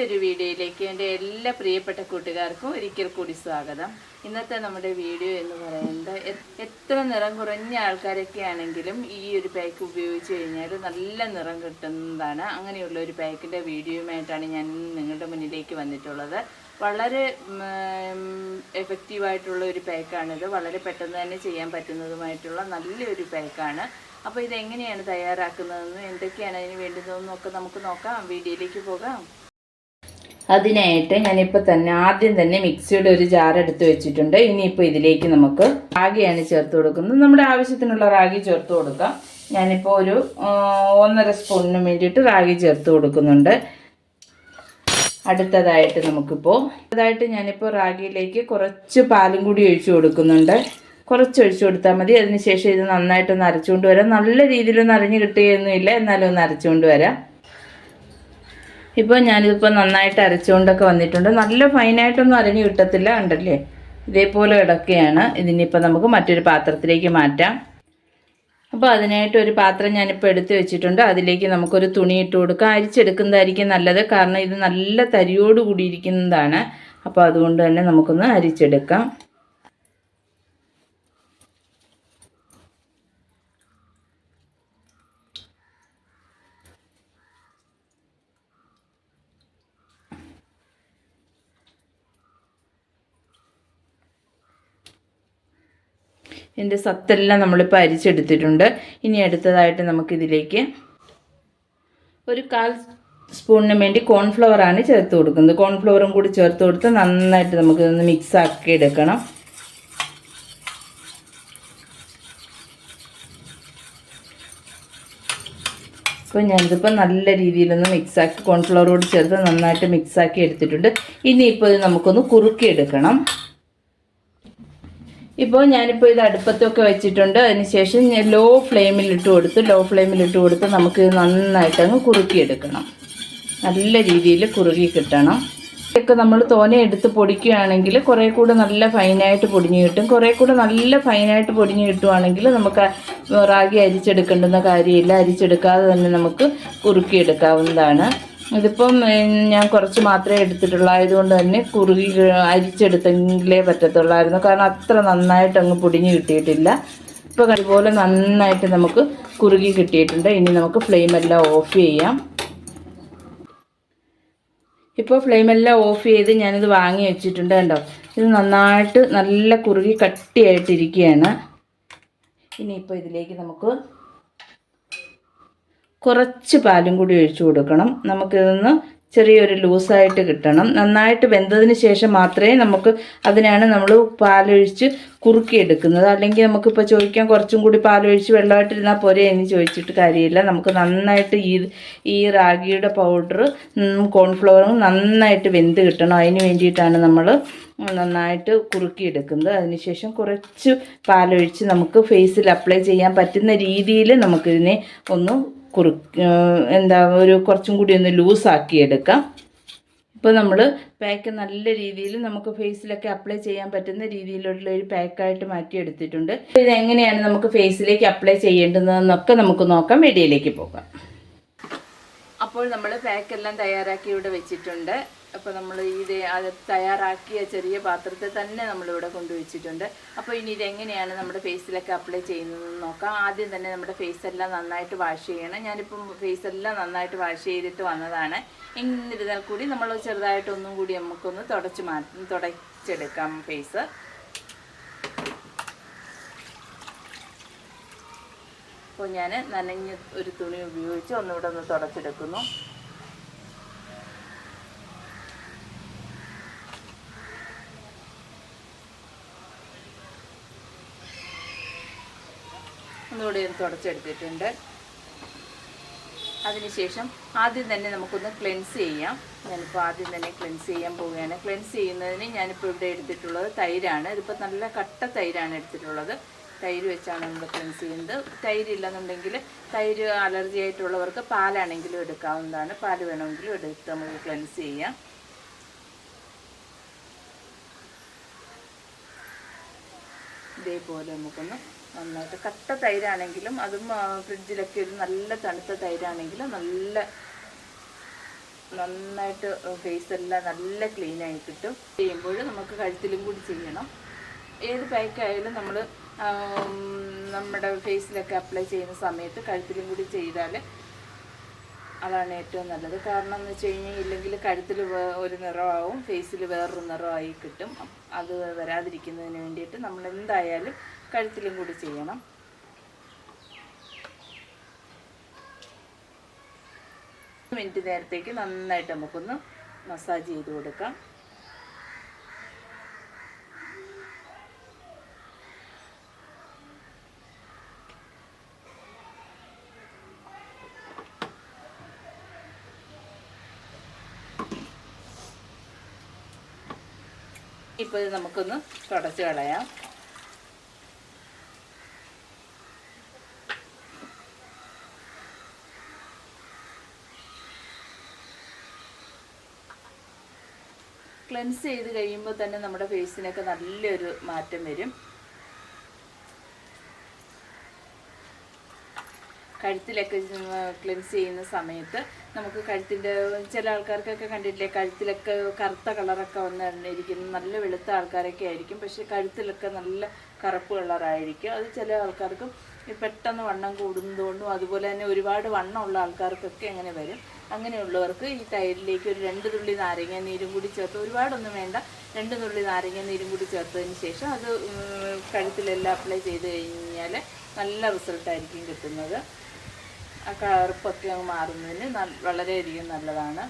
പുതിയൊരു വീഡിയോയിലേക്ക് എന്റെ എല്ലാ പ്രിയപ്പെട്ട കൂട്ടുകാർക്കും ഒരിക്കൽ കൂടി സ്വാഗതം. ഇന്നത്തെ നമ്മുടെ വീഡിയോ എന്ന് പറയുന്നത് എത്ര നിറം കുറഞ്ഞ ആൾക്കാരൊക്കെ ആണെങ്കിലും ഈ ഒരു പാക്ക് ഉപയോഗിച്ച് കഴിഞ്ഞാൽ നല്ല നിറം കിട്ടുന്നതാണ്. അങ്ങനെയുള്ള ഒരു പാക്കിന്റെ വീഡിയോയുമായിട്ടാണ് ഞാൻ നിങ്ങളുടെ മുന്നിലേക്ക് വന്നിട്ടുള്ളത്. വളരെ എഫക്റ്റീവായിട്ടുള്ള ഒരു പാക്കാണിത് വളരെ പെട്ടെന്ന് തന്നെ ചെയ്യാൻ പറ്റുന്നതുമായിട്ടുള്ള നല്ലൊരു പാക്കാണ് അപ്പോൾ ഇതെങ്ങനെയാണ് തയ്യാറാക്കുന്നതെന്നും എന്തൊക്കെയാണ് അതിന് വേണ്ടുന്നതെന്നൊക്കെ നമുക്ക് നോക്കാം. വീഡിയോയിലേക്ക് പോകാം. അതിനായിട്ട് ഞാനിപ്പോൾ തന്നെ ആദ്യം തന്നെ മിക്സിയുടെ ഒരു ജാർ എടുത്ത് വെച്ചിട്ടുണ്ട്. ഇനിയിപ്പോൾ ഇതിലേക്ക് നമുക്ക് റാഗിയാണ് ചേർത്ത് കൊടുക്കുന്നത്. നമ്മുടെ ആവശ്യത്തിനുള്ള റാഗി ചേർത്ത് കൊടുക്കാം. ഞാനിപ്പോൾ ഒരു ഒന്നര സ്പൂണിന് വേണ്ടിയിട്ട് റാഗി ചേർത്ത് കൊടുക്കുന്നുണ്ട്. അടുത്തതായിട്ട് നമുക്കിപ്പോൾ അടുത്തതായിട്ട് ഞാനിപ്പോൾ റാഗിയിലേക്ക് കുറച്ച് പാലും കൂടി ഒഴിച്ച് കൊടുക്കുന്നുണ്ട്. കുറച്ച് ഒഴിച്ചു കൊടുത്താൽ മതി. അതിനുശേഷം ഇത് നന്നായിട്ടൊന്ന് അരച്ചുകൊണ്ട് വരാം. നല്ല രീതിയിലൊന്നും അരഞ്ഞു കിട്ടുകയൊന്നുമില്ല. എന്നാലും ഒന്ന് അരച്ചുകൊണ്ട് വരാം. ഇപ്പോൾ ഞാനിതിപ്പോൾ നന്നായിട്ട് അരച്ചുകൊണ്ടൊക്കെ വന്നിട്ടുണ്ട്. നല്ല ഫൈനായിട്ടൊന്നും അരഞ്ഞു കിട്ടത്തില്ല ഉണ്ടല്ലേ ഇതേപോലെ കിടക്കുകയാണ്. ഇതിനിപ്പോൾ നമുക്ക് മറ്റൊരു പാത്രത്തിലേക്ക് മാറ്റാം. അപ്പോൾ അതിനായിട്ട് ഒരു പാത്രം ഞാനിപ്പോൾ എടുത്തു വെച്ചിട്ടുണ്ട്. അതിലേക്ക് നമുക്കൊരു തുണി ഇട്ട് കൊടുക്കാം. അരിച്ചെടുക്കുന്നതായിരിക്കും നല്ലത്. കാരണം ഇത് നല്ല തരിയോട് കൂടിയിരിക്കുന്നതാണ് അപ്പോൾ അതുകൊണ്ട് തന്നെ നമുക്കൊന്ന് അരിച്ചെടുക്കാം. ഇതിന്റെ സത്തെല്ലാം നമ്മളിപ്പോൾ അരിച്ചെടുത്തിട്ടുണ്ട് ഇനി അടുത്തതായിട്ട് നമുക്കിതിലേക്ക് ഒരു കാൽ സ്പൂണിന് വേണ്ടി കോൺഫ്ലവർ ആണ് ചേർത്ത് കൊടുക്കുന്നത്. കോൺഫ്ലവറും കൂടി ചേർത്ത് കൊടുത്ത് നന്നായിട്ട് നമുക്കിതൊന്ന് മിക്സ് ആക്കി എടുക്കണം. അപ്പോൾ ഞാനിതിപ്പോൾ നല്ല രീതിയിലൊന്ന് മിക്സാക്കി കോൺഫ്ലവറോട് ചേർത്ത് നന്നായിട്ട് മിക്സാക്കി എടുത്തിട്ടുണ്ട്. ഇനിയിപ്പോൾ ഇത് നമുക്കൊന്ന് കുറുക്കി എടുക്കണം ഇപ്പോൾ ഞാനിപ്പോൾ ഇത് അടുപ്പത്തൊക്കെ വെച്ചിട്ടുണ്ട്. അതിനുശേഷം ഞാൻ ലോ ഫ്ലെയിമിലിട്ട് കൊടുത്ത് ലോ ഫ്ലെയിമിലിട്ട് കൊടുത്ത് നമുക്ക് നന്നായിട്ട് അങ്ങ് കുറുക്കിയെടുക്കണം. നല്ല രീതിയിൽ കുറുകി കിട്ടണം. ഇതൊക്കെ നമ്മൾ തോനെ എടുത്ത് പൊടിക്കുകയാണെങ്കിൽ കുറേ കൂടെ നല്ല ഫൈനായിട്ട് പൊടിഞ്ഞ് കിട്ടും. കുറേ കൂടെ നല്ല ഫൈനായിട്ട് പൊടിഞ്ഞ് കിട്ടുവാണെങ്കിൽ നമുക്ക് റാഗി അരിച്ചെടുക്കേണ്ടുന്ന കാര്യമില്ല. അരിച്ചെടുക്കാതെ തന്നെ നമുക്ക് കുറുക്കിയെടുക്കാവുന്നതാണ്. ഇതിപ്പം ഞാൻ കുറച്ച് മാത്രമേ എടുത്തിട്ടുള്ളൂ. ആയതുകൊണ്ട് തന്നെ കുറുകി അരിച്ചെടുത്തെങ്കിലേ പറ്റത്തുള്ളായിരുന്നു. കാരണം അത്ര നന്നായിട്ട് അങ്ങ് പൊടിഞ്ഞ് കിട്ടിയിട്ടില്ല. ഇപ്പോൾ അതുപോലെ നന്നായിട്ട് നമുക്ക് കുറുകി കിട്ടിയിട്ടുണ്ട്. ഇനി നമുക്ക് ഫ്ലെയിം എല്ലാം ഓഫ് ചെയ്യാം. ഇപ്പോൾ ഫ്ലെയിമെല്ലാം ഓഫ് ചെയ്ത് ഞാനിത് വാങ്ങി വെച്ചിട്ടുണ്ട് കണ്ടോ? ഇത് നന്നായിട്ട് നല്ല കുറുകി കട്ടിയായിട്ടിരിക്കുകയാണ്. ഇനിയിപ്പോൾ ഇതിലേക്ക് നമുക്ക് കുറച്ച് പാലും കൂടി ഒഴിച്ചു കൊടുക്കണം. നമുക്കിതൊന്ന് ചെറിയൊരു ലൂസായിട്ട് കിട്ടണം. നന്നായിട്ട് വെന്തതിന് ശേഷം മാത്രമേ നമുക്ക് അതിനാണ് നമ്മൾ പാലൊഴിച്ച് കുറുക്കിയെടുക്കുന്നത്. അല്ലെങ്കിൽ നമുക്കിപ്പോൾ ചോദിക്കാൻ കുറച്ചും കൂടി പാലൊഴിച്ച് വെള്ളമായിട്ടിരുന്നാൽ പോരെ എന്ന് ചോദിച്ചിട്ട് കാര്യമില്ല. നമുക്ക് നന്നായിട്ട് ഈ ഈ റാഗിയുടെ പൗഡർ കോൺഫ്ലവറും നന്നായിട്ട് വെന്ത് കിട്ടണം. അതിന് വേണ്ടിയിട്ടാണ് നമ്മൾ നന്നായിട്ട് കുറുക്കിയെടുക്കുന്നത്. അതിനുശേഷം കുറച്ച് പാലൊഴിച്ച് നമുക്ക് ഫേസിൽ അപ്ലൈ ചെയ്യാൻ പറ്റുന്ന രീതിയിൽ നമുക്കിതിനെ ഒന്ന് കുറു എന്താ ഒരു കുറച്ചും കൂടി ഒന്ന് ലൂസാക്കി എടുക്കാം. ഇപ്പോൾ നമ്മൾ പാക്ക് നല്ല രീതിയിൽ നമുക്ക് ഫേസിലൊക്കെ അപ്ലൈ ചെയ്യാൻ പറ്റുന്ന രീതിയിലുള്ള ഒരു പാക്കായിട്ട് മാറ്റിയെടുത്തിട്ടുണ്ട് ഇത് എങ്ങനെയാണ് നമുക്ക് ഫേസിലേക്ക് അപ്ലൈ ചെയ്യേണ്ടതെന്നൊക്കെ നമുക്ക് നോക്കാം. വീഡിയോയിലേക്ക് പോകാം. അപ്പോൾ നമ്മൾ പാക്കെല്ലാം തയ്യാറാക്കി ഇവിടെ വെച്ചിട്ടുണ്ട്. അപ്പോൾ നമ്മൾ ഇത് തയ്യാറാക്കിയ ചെറിയ പാത്രത്തെ തന്നെ നമ്മളിവിടെ കൊണ്ടുവച്ചിട്ടുണ്ട്. അപ്പോൾ ഇനി ഇതെങ്ങനെയാണ് നമ്മുടെ ഫേസിലൊക്കെ അപ്ലൈ ചെയ്യുന്നതെന്ന് നോക്കാം. ആദ്യം തന്നെ നമ്മുടെ ഫേസ് എല്ലാം നന്നായിട്ട് വാഷ് ചെയ്യണം. ഞാനിപ്പം ഫേസ് എല്ലാം നന്നായിട്ട് വാഷ് ചെയ്തിട്ട് വന്നതാണ്. എന്നിരുന്നാൽ കൂടി നമ്മൾ ചെറുതായിട്ടൊന്നും കൂടി നമുക്കൊന്ന് തുടച്ച് മാറ്റി തുടച്ചെടുക്കാം ഫേസ് അപ്പോൾ ഞാൻ നനഞ്ഞ ഒരു തുണി ഉപയോഗിച്ച് ഒന്നുകൂടെ ഒന്ന് തുടച്ചെടുക്കുന്നു. ഒന്നുകൂടി ഒന്ന് തുടച്ചെടുത്തിട്ടുണ്ട്. അതിനുശേഷം ആദ്യം തന്നെ നമുക്കൊന്ന് ക്ലെൻസ് ചെയ്യാം. ഞാനിപ്പോൾ ആദ്യം തന്നെ ക്ലെൻസ് ചെയ്യാൻ പോവുകയാണ്. ക്ലെൻസ് ചെയ്യുന്നതിന് ഞാനിപ്പോൾ ഇവിടെ എടുത്തിട്ടുള്ളത് തൈരാണ്. ഇതിപ്പോൾ നല്ല കട്ട തൈരാണ് എടുത്തിട്ടുള്ളത്. തൈര് വെച്ചാണ് നമ്മൾ ക്ലെൻസ് ചെയ്യുന്നത്. തൈര് ഇല്ലെന്നുണ്ടെങ്കിൽ തൈര് അലർജി ആയിട്ടുള്ളവർക്ക് പാലാണെങ്കിലും എടുക്കാവുന്നതാണ്. പാൽ വേണമെങ്കിലും എടുത്ത് നമുക്ക് ക്ലെൻസ് ചെയ്യാം. ഇതേപോലെ നമുക്കൊന്ന് നന്നായിട്ട് കട്ട തൈരാണെങ്കിലും അതും ഫ്രിഡ്ജിലൊക്കെ ഒരു നല്ല തണുത്ത തൈരാണെങ്കിലും നല്ല നന്നായിട്ട് ഫേസ് എല്ലാം നല്ല ക്ലീൻ ആയി കിട്ടും. ചെയ്യുമ്പോൾ നമുക്ക് കഴുത്തിലും കൂടി ചെയ്യണം. ഏത് പാക്കായാലും നമ്മൾ നമ്മുടെ ഫേസിലൊക്കെ അപ്ലൈ ചെയ്യുന്ന സമയത്ത് കഴുത്തിലും കൂടി ചെയ്താൽ അതാണ് ഏറ്റവും നല്ലത്. കാരണം എന്ന് വെച്ച് കഴിഞ്ഞാൽ ഇല്ലെങ്കിൽ കഴുത്തിൽ ഒരു നിറമാവും ഫേസിൽ വേറൊരു നിറമായി കിട്ടും. അത് വരാതിരിക്കുന്നതിന് വേണ്ടിയിട്ട് നമ്മൾ എന്തായാലും കഴുത്തിലും കൂടി ചെയ്യണം. മിനിറ്റ് നേരത്തേക്ക് നന്നായിട്ട് നമുക്കൊന്ന് മസാജ് ചെയ്ത് കൊടുക്കാം. ഇപ്പോൾ നമുക്കൊന്ന് തുടച്ച് കളയാം. ക്ലെൻസ് ചെയ്ത് കഴിയുമ്പോൾ തന്നെ നമ്മുടെ ഫേസിനൊക്കെ നല്ലൊരു മാറ്റം വരും. കഴുത്തിലൊക്കെ ക്ലെൻസ് ചെയ്യുന്ന സമയത്ത് നമുക്ക് കഴുത്തിന്റെ ചില ആൾക്കാർക്കൊക്കെ കണ്ടിട്ടില്ലേ കഴുത്തിലൊക്കെ കറുത്ത കളറൊക്കെ വന്നിരിക്കുന്ന നല്ല വെളുത്ത ആൾക്കാരൊക്കെ ആയിരിക്കും. പക്ഷേ കഴുത്തിലൊക്കെ നല്ല കറുപ്പ് കളറായിരിക്കും. അത് ചില ആൾക്കാർക്കും പെട്ടെന്ന് വണ്ണം കൂടുന്നതുകൊണ്ടും അതുപോലെ തന്നെ ഒരുപാട് വണ്ണമുള്ള ആൾക്കാർക്കൊക്കെ അങ്ങനെ വരും. അങ്ങനെയുള്ളവർക്ക് ഈ തൈരിലേക്ക് ഒരു രണ്ട് തുള്ളി നാരങ്ങ നീരും കൂടി ചേർത്ത് ഒരുപാടൊന്നും വേണ്ട. രണ്ട് തുള്ളി നാരങ്ങ നീരും കൂടി ചേർത്തതിന് ശേഷം അത് കഴുത്തിലെല്ലാം അപ്ലൈ ചെയ്ത് കഴിഞ്ഞാൽ നല്ല റിസൾട്ടായിരിക്കും കിട്ടുന്നത്. ആ കറുപ്പൊക്കെ മാറുന്നതിന് വളരെയധികം നല്ലതാണ്.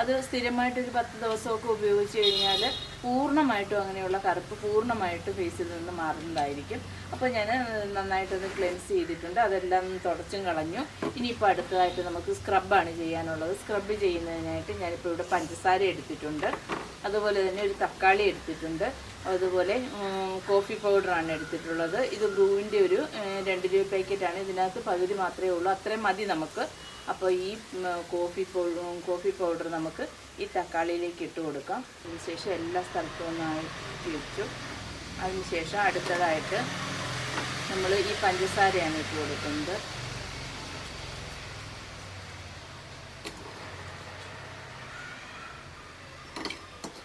അത് സ്ഥിരമായിട്ടൊരു പത്ത് ദിവസമൊക്കെ ഉപയോഗിച്ച് കഴിഞ്ഞാൽ പൂർണമായിട്ടും അങ്ങനെയുള്ള കറുപ്പ് പൂർണമായിട്ട് ഫേസിൽ നിന്ന് മാറുന്നതായിരിക്കും. അപ്പോൾ ഞാൻ നന്നായിട്ടൊന്ന് ക്ലെൻസ് ചെയ്തിട്ടുണ്ട്. അതെല്ലാം തുടച്ചും കളഞ്ഞു. ഇനിയിപ്പോൾ അടുത്തതായിട്ട് നമുക്ക് സ്ക്രബാണ് ചെയ്യാനുള്ളത്. സ്ക്രബ് ചെയ്യുന്നതിനായിട്ട് ഞാനിപ്പോൾ ഇവിടെ പഞ്ചസാര എടുത്തിട്ടുണ്ട്. അതുപോലെ തന്നെ ഒരു തക്കാളി എടുത്തിട്ടുണ്ട്. അതുപോലെ കോഫി പൗഡറാണ് എടുത്തിട്ടുള്ളത്. ഇത് ബ്രൂവിന്റെ ഒരു രണ്ട് രൂപ പാക്കറ്റാണ് ഇതിനകത്ത് പകുതി മാത്രമേ ഉള്ളൂ. അത്രയും മതി നമുക്ക്. അപ്പോൾ ഈ കോഫി കോഫി പൗഡർ നമുക്ക് ഈ തക്കാളിയിലേക്ക് ഇട്ട് കൊടുക്കാം. അതിനുശേഷം എല്ലാ സ്ഥലത്തും ഒന്നായി വെച്ചു അതിനുശേഷം അടുത്തതായിട്ട് നമ്മൾ ഈ പഞ്ചസാരയാണ് ഇട്ട് കൊടുക്കുന്നത്.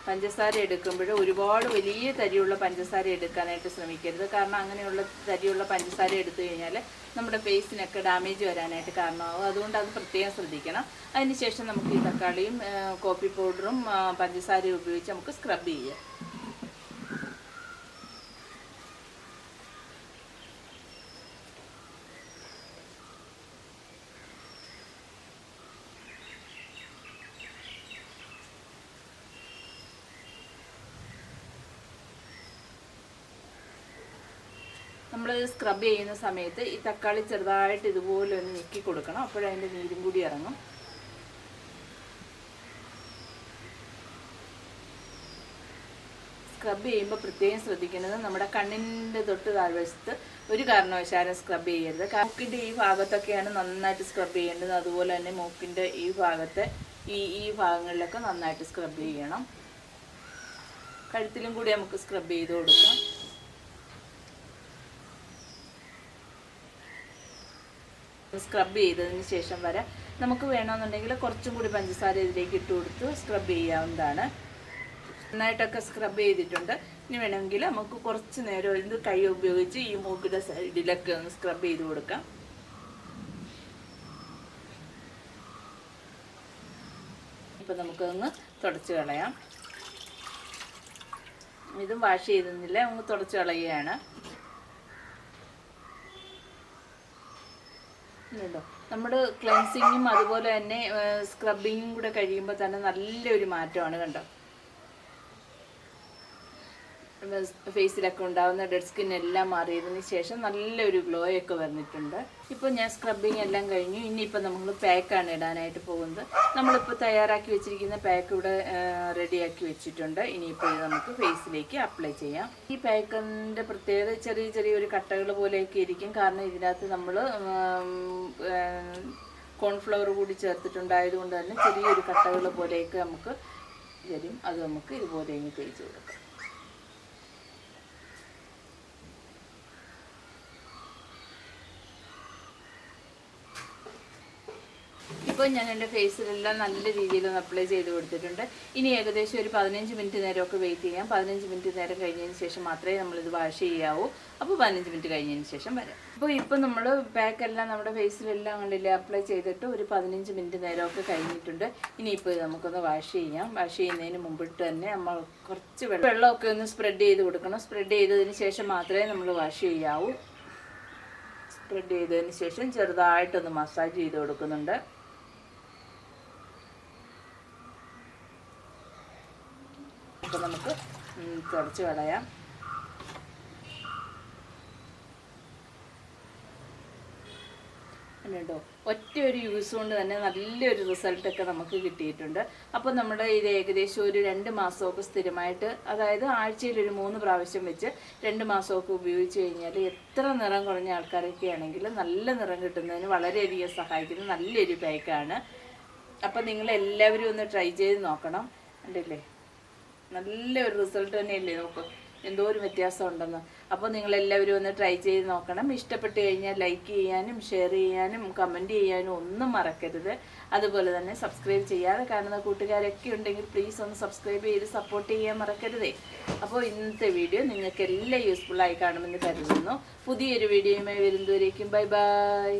പഞ്ചസാര എടുക്കുമ്പോൾ ഒരുപാട് വലിയ തരിയുള്ള പഞ്ചസാര എടുക്കാനായിട്ട് ശ്രമിക്കരുത്. കാരണം അങ്ങനെയുള്ള തരിയുള്ള പഞ്ചസാര എടുത്തു കഴിഞ്ഞാൽ നമ്മുടെ ഫേസിനൊക്കെ ഡാമേജ് വരാനായിട്ട് കാരണമാകും അതുകൊണ്ട് അത് പ്രത്യേകം ശ്രദ്ധിക്കണം. അതിനുശേഷം നമുക്ക് ഈ തക്കാളിയും കോഫി പൗഡറും പഞ്ചസാരയും ഉപയോഗിച്ച് നമുക്ക് സ്ക്രബ് ചെയ്യാം. നമ്മൾ സ്ക്രബ് ചെയ്യുന്ന സമയത്ത് ഈ തക്കാളി ചെറുതായിട്ട് ഇതുപോലെ ഒന്ന് ഞെക്കി കൊടുക്കണം. അപ്പോഴതിന്റെ നീരും കൂടി ഇറങ്ങും. സ്ക്രബ് ചെയ്യുമ്പോൾ പ്രത്യേകം ശ്രദ്ധിക്കുന്നത് നമ്മുടെ കണ്ണിന്റെ തൊട്ട് താഴ്വശത്ത് ഒരു കാരണവശാലും സ്ക്രബ് ചെയ്യരുത്. മൂക്കിന്റെ ഈ ഭാഗത്തൊക്കെയാണ് നന്നായിട്ട് സ്ക്രബ് ചെയ്യേണ്ടത്. അതുപോലെ തന്നെ മൂക്കിന്റെ ഈ ഭാഗത്തെ ഈ ഈ ഭാഗങ്ങളിലൊക്കെ നന്നായിട്ട് സ്ക്രബ് ചെയ്യണം. കഴുത്തിലും കൂടി നമുക്ക് സ്ക്രബ് ചെയ്ത് കൊടുക്കാം. സ്ക്രബ് ചെയ്തതിന് ശേഷം വരെ നമുക്ക് വേണമെന്നുണ്ടെങ്കിൽ കുറച്ചും കൂടി പഞ്ചസാര ഇതിലേക്ക് ഇട്ട് കൊടുത്ത് സ്ക്രബ് ചെയ്യാവുന്നതാണ്. നന്നായിട്ടൊക്കെ സ്ക്രബ് ചെയ്തിട്ടുണ്ട്. ഇനി വേണമെങ്കിൽ നമുക്ക് കുറച്ച് നേരം ഇത് കൈ ഉപയോഗിച്ച് ഈ മൂക്കിന്റെ സൈഡിലൊക്കെ ഒന്ന് സ്ക്രബ് ചെയ്ത് കൊടുക്കാം. ഇപ്പം നമുക്കതൊന്ന് തുടച്ച് കളയാം. ഇതും വാഷ് ചെയ്തിരുന്നില്ല ഒന്ന് തുടച്ച് കളയുകയാണ്. ഉണ്ടോ നമ്മൾ ക്ലെൻസിങ്ങും അതുപോലെ തന്നെ സ്ക്രബിങ്ങും കൂടെ കഴിയുമ്പോൾ തന്നെ നല്ലൊരു മാറ്റമാണ് കണ്ടോ? ഫേസിലൊക്കെ ഉണ്ടാകുന്ന ഡെഡ് സ്കിൻ എല്ലാം മാറിയതിന് ശേഷം നല്ലൊരു ഗ്ലോ ഒക്കെ വന്നിട്ടുണ്ട്. ഇപ്പോൾ ഞാൻ സ്ക്രബിങ് എല്ലാം കഴിഞ്ഞു. ഇനിയിപ്പോൾ നമ്മൾ പാക്കാണ് ഇടാനായിട്ട് പോകുന്നത്. നമ്മളിപ്പോൾ തയ്യാറാക്കി വെച്ചിരിക്കുന്ന പാക്ക് ഇവിടെ റെഡിയാക്കി വെച്ചിട്ടുണ്ട്. ഇനിയിപ്പോൾ നമുക്ക് ഫേസിലേക്ക് അപ്ലൈ ചെയ്യാം. ഈ പാക്കിന്റെ പ്രത്യേകത ചെറിയ ചെറിയൊരു കട്ടകൾ പോലെയൊക്കെ ഇരിക്കും. കാരണം ഇതിനകത്ത് നമ്മൾ കോൺഫ്ലവർ കൂടി ചേർത്തിട്ടുണ്ടായതുകൊണ്ട് തന്നെ ചെറിയൊരു കട്ടകൾ പോലെയൊക്കെ നമുക്ക് വരും. അത് നമുക്ക് ഇതുപോലെ ഇനി തേച്ച് കൊടുക്കാം. ഇപ്പോൾ ഞാൻ എന്റെ ഫേസിലെല്ലാം നല്ല രീതിയിൽ ഒന്ന് അപ്ലൈ ചെയ്ത് കൊടുത്തിട്ടുണ്ട്. ഇനി ഏകദേശം ഒരു പതിനഞ്ച് മിനിറ്റ് നേരമൊക്കെ വെയിറ്റ് ചെയ്യാം. പതിനഞ്ച് മിനിറ്റ് നേരം കഴിഞ്ഞതിന് ശേഷം മാത്രമേ നമ്മളിത് വാഷ് ചെയ്യാവൂ. അപ്പോൾ പതിനഞ്ച് മിനിറ്റ് കഴിഞ്ഞതിന് ശേഷം വരാം. അപ്പോൾ ഇപ്പോൾ നമ്മൾ പാക്കെല്ലാം നമ്മുടെ ഫേസിലെല്ലാം കണ്ടില്ലേ അപ്ലൈ ചെയ്തിട്ട് ഒരു പതിനഞ്ച് മിനിറ്റ് നേരമൊക്കെ കഴിഞ്ഞിട്ടുണ്ട്. ഇനിയിപ്പോൾ നമുക്കൊന്ന് വാഷ് ചെയ്യാം. വാഷ് ചെയ്യുന്നതിന് മുമ്പിട്ട് തന്നെ നമ്മൾ കുറച്ച് വെള്ളം വെള്ളമൊക്കെ ഒന്ന് സ്പ്രെഡ് ചെയ്ത് കൊടുക്കണം. സ്പ്രെഡ് ചെയ്തതിന് ശേഷം മാത്രമേ നമ്മൾ വാഷ് ചെയ്യാവൂ. സ്പ്രെഡ് ചെയ്തതിന് ശേഷം ചെറുതായിട്ടൊന്ന് മസാജ് ചെയ്ത് കൊടുക്കുന്നുണ്ട് അപ്പോൾ നമുക്ക് ഉം, തുടച്ച് കളയാം. കേട്ടോ ഒറ്റ ഒരു യൂസ് കൊണ്ട് തന്നെ നല്ലൊരു റിസൾട്ടൊക്കെ നമുക്ക് കിട്ടിയിട്ടുണ്ട്. അപ്പോൾ നമ്മുടെ ഇത് ഏകദേശം ഒരു രണ്ട് മാസമൊക്കെ സ്ഥിരമായിട്ട് അതായത് ആഴ്ചയിൽ ഒരു മൂന്ന് പ്രാവശ്യം വെച്ച് രണ്ട് മാസമൊക്കെ ഉപയോഗിച്ച് കഴിഞ്ഞാൽ എത്ര നിറം കുറഞ്ഞ ആൾക്കാരൊക്കെ ആണെങ്കിൽ നല്ല നിറം കിട്ടുന്നതിന് വളരെയധികം സഹായിക്കുന്ന നല്ലൊരു പാക്കാണ് അപ്പോൾ നിങ്ങൾ എല്ലാവരും ഒന്ന് ട്രൈ ചെയ്ത് നോക്കണം. കണ്ടില്ലേ? നല്ലൊരു റിസൾട്ട് തന്നെയല്ലേ നോക്ക്? എന്തോ ഒരു വ്യത്യാസം ഉണ്ടെന്ന്. അപ്പോൾ നിങ്ങളെല്ലാവരും ഒന്ന് ട്രൈ ചെയ്ത് നോക്കണം. ഇഷ്ടപ്പെട്ട് കഴിഞ്ഞാൽ ലൈക്ക് ചെയ്യാനും ഷെയർ ചെയ്യാനും കമന്റ് ചെയ്യാനും ഒന്നും മറക്കരുത്. അതുപോലെ തന്നെ സബ്സ്ക്രൈബ് ചെയ്യാതെ കാണുന്ന കൂട്ടുകാരൊക്കെ ഉണ്ടെങ്കിൽ പ്ലീസ് ഒന്ന് സബ്സ്ക്രൈബ് ചെയ്ത് സപ്പോർട്ട് ചെയ്യാൻ മറക്കരുതേ. അപ്പോൾ ഇന്നത്തെ വീഡിയോ നിങ്ങൾക്ക് എല്ലാം യൂസ്ഫുൾ ആയി കാണുമെന്ന് കരുതുന്നു. പുതിയൊരു വീഡിയോയുമായി വരുന്നവരേക്കും ബൈ ബൈ